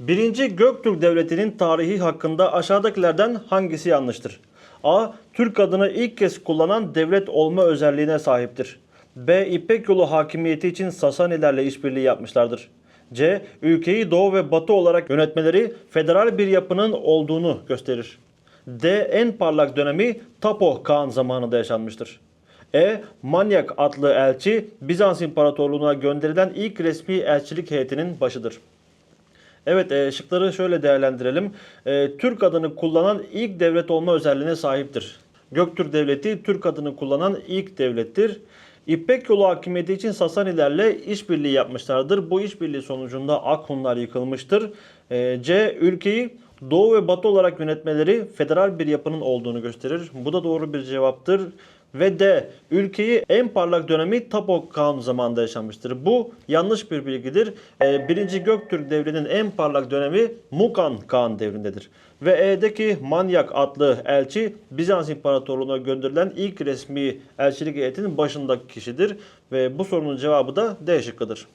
Birinci Göktürk Devleti'nin tarihi hakkında aşağıdakilerden hangisi yanlıştır? A. Türk adını ilk kez kullanan devlet olma özelliğine sahiptir. B. İpek yolu hakimiyeti için Sasanilerle işbirliği yapmışlardır. C. Ülkeyi doğu ve batı olarak yönetmeleri federal bir yapının olduğunu gösterir. D. En parlak dönemi Tapo Kağan zamanında yaşanmıştır. E. Manyak adlı elçi Bizans İmparatorluğu'na gönderilen ilk resmi elçilik heyetinin başıdır. Evet e, şıkları şöyle değerlendirelim. E, Türk adını kullanan ilk devlet olma özelliğine sahiptir. Göktürk Devleti Türk adını kullanan ilk devlettir. İpek yolu hakimiyeti için Sasanilerle işbirliği yapmışlardır. Bu işbirliği sonucunda Akhunlar yıkılmıştır. E, C. Ülkeyi Doğu ve Batı olarak yönetmeleri federal bir yapının olduğunu gösterir. Bu da doğru bir cevaptır. Ve D. Ülkeyi en parlak dönemi Tapok Kağan zamanında yaşanmıştır. Bu yanlış bir bilgidir. Ee, Birinci Göktürk devrinin en parlak dönemi Mukan Kağan devrindedir. Ve E'deki Manyak adlı elçi Bizans İmparatorluğu'na gönderilen ilk resmi elçilik heyetinin başındaki kişidir. Ve bu sorunun cevabı da D şıkkıdır.